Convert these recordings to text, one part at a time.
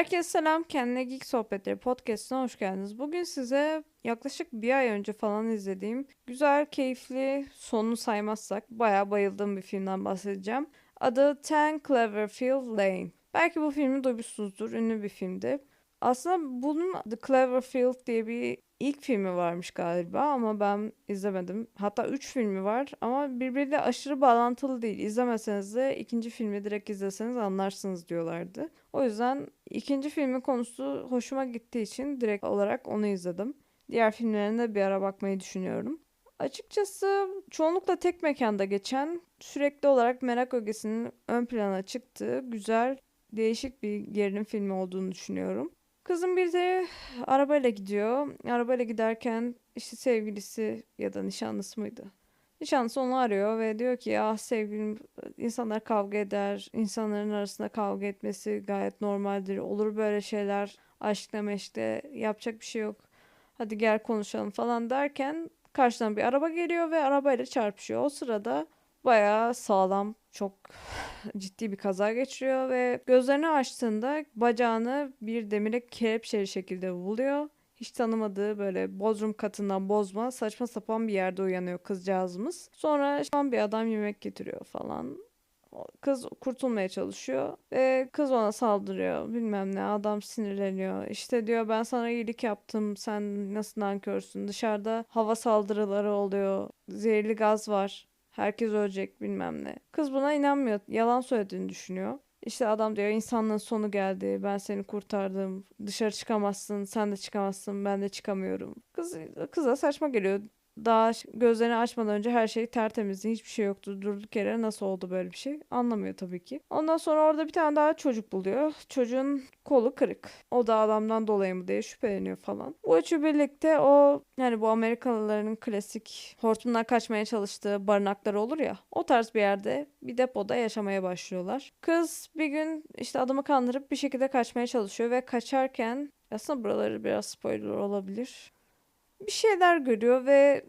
Herkese selam. Kendine Geek Sohbetleri podcastına hoş geldiniz. Bugün size yaklaşık bir ay önce falan izlediğim güzel, keyifli, sonunu saymazsak bayağı bayıldığım bir filmden bahsedeceğim. Adı Ten Cloverfield Lane. Belki bu filmi duymuşsunuzdur. Ünlü bir filmdi. Aslında bunun The Cloverfield diye bir ilk filmi varmış galiba ama ben izlemedim. Hatta 3 filmi var ama birbiriyle aşırı bağlantılı değil. İzlemeseniz de ikinci filmi direkt izleseniz anlarsınız diyorlardı. O yüzden ikinci filmin konusu hoşuma gittiği için direkt olarak onu izledim. Diğer filmlerine de bir ara bakmayı düşünüyorum. Açıkçası çoğunlukla tek mekanda geçen, sürekli olarak merak ögesinin ön plana çıktığı güzel, değişik bir gerilim filmi olduğunu düşünüyorum. Kızım bir de arabayla gidiyor. Arabayla giderken işte sevgilisi ya da nişanlısı mıydı? Nişanlısı onu arıyor ve diyor ki ya sevgilim insanlar kavga eder. İnsanların arasında kavga etmesi gayet normaldir. Olur böyle şeyler aşkla meşkle yapacak bir şey yok. Hadi gel konuşalım falan derken karşıdan bir araba geliyor ve arabayla çarpışıyor. O sırada bayağı sağlam çok ciddi bir kaza geçiriyor ve gözlerini açtığında bacağını bir demire kelepçeli şekilde buluyor. Hiç tanımadığı böyle bodrum katından bozma saçma sapan bir yerde uyanıyor kızcağızımız. Sonra şu bir adam yemek getiriyor falan. Kız kurtulmaya çalışıyor ve kız ona saldırıyor bilmem ne adam sinirleniyor işte diyor ben sana iyilik yaptım sen nasıl nankörsün dışarıda hava saldırıları oluyor zehirli gaz var Herkes ölecek bilmem ne. Kız buna inanmıyor. Yalan söylediğini düşünüyor. İşte adam diyor insanlığın sonu geldi. Ben seni kurtardım. Dışarı çıkamazsın. Sen de çıkamazsın. Ben de çıkamıyorum. Kız kıza saçma geliyor daha gözlerini açmadan önce her şey tertemizdi. Hiçbir şey yoktu. Durduk yere nasıl oldu böyle bir şey? Anlamıyor tabii ki. Ondan sonra orada bir tane daha çocuk buluyor. Çocuğun kolu kırık. O da adamdan dolayı mı diye şüpheleniyor falan. Bu üçü birlikte o yani bu Amerikalıların klasik hortumdan kaçmaya çalıştığı barınakları olur ya. O tarz bir yerde bir depoda yaşamaya başlıyorlar. Kız bir gün işte adamı kandırıp bir şekilde kaçmaya çalışıyor ve kaçarken aslında buraları biraz spoiler olabilir bir şeyler görüyor ve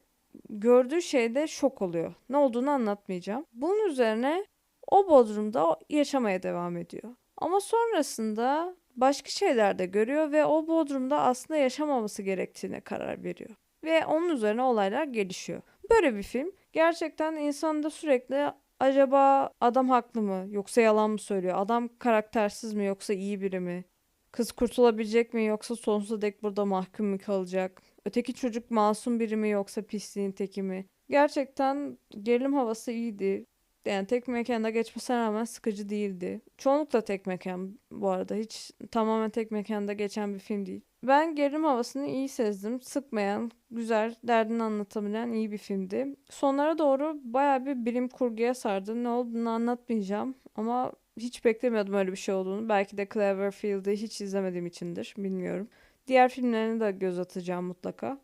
gördüğü şeyde şok oluyor. Ne olduğunu anlatmayacağım. Bunun üzerine o bodrumda yaşamaya devam ediyor. Ama sonrasında başka şeyler de görüyor ve o bodrumda aslında yaşamaması gerektiğine karar veriyor. Ve onun üzerine olaylar gelişiyor. Böyle bir film gerçekten insanda sürekli acaba adam haklı mı yoksa yalan mı söylüyor? Adam karaktersiz mi yoksa iyi biri mi? Kız kurtulabilecek mi yoksa sonsuza dek burada mahkum mu kalacak? Öteki çocuk masum biri mi yoksa pisliğin teki mi? Gerçekten gerilim havası iyiydi. Yani tek mekanda geçmesine rağmen sıkıcı değildi. Çoğunlukla tek mekan bu arada. Hiç tamamen tek mekanda geçen bir film değil. Ben gerilim havasını iyi sezdim. Sıkmayan, güzel, derdini anlatabilen iyi bir filmdi. Sonlara doğru baya bir bilim kurguya sardı. Ne olduğunu anlatmayacağım. Ama hiç beklemiyordum öyle bir şey olduğunu. Belki de Cloverfield'ı hiç izlemediğim içindir. Bilmiyorum. Diğer filmlerine de göz atacağım mutlaka.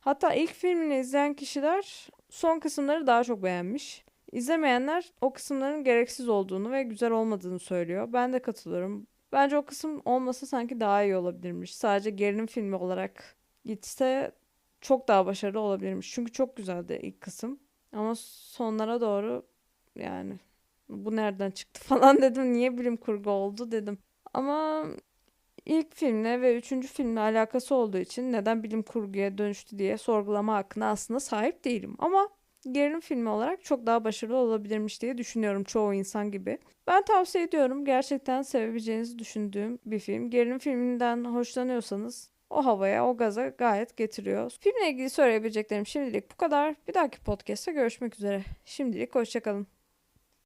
Hatta ilk filmini izleyen kişiler son kısımları daha çok beğenmiş. İzlemeyenler o kısımların gereksiz olduğunu ve güzel olmadığını söylüyor. Ben de katılıyorum. Bence o kısım olmasa sanki daha iyi olabilirmiş. Sadece gerilim filmi olarak gitse çok daha başarılı olabilirmiş. Çünkü çok güzeldi ilk kısım. Ama sonlara doğru yani bu nereden çıktı falan dedim. Niye bilim kurgu oldu dedim. Ama ilk filmle ve üçüncü filmle alakası olduğu için neden bilim kurguya dönüştü diye sorgulama hakkına aslında sahip değilim. Ama gerilim filmi olarak çok daha başarılı olabilirmiş diye düşünüyorum çoğu insan gibi. Ben tavsiye ediyorum. Gerçekten sevebileceğinizi düşündüğüm bir film. Gerilim filminden hoşlanıyorsanız o havaya, o gaza gayet getiriyor. Filmle ilgili söyleyebileceklerim şimdilik bu kadar. Bir dahaki podcast'te görüşmek üzere. Şimdilik hoşçakalın.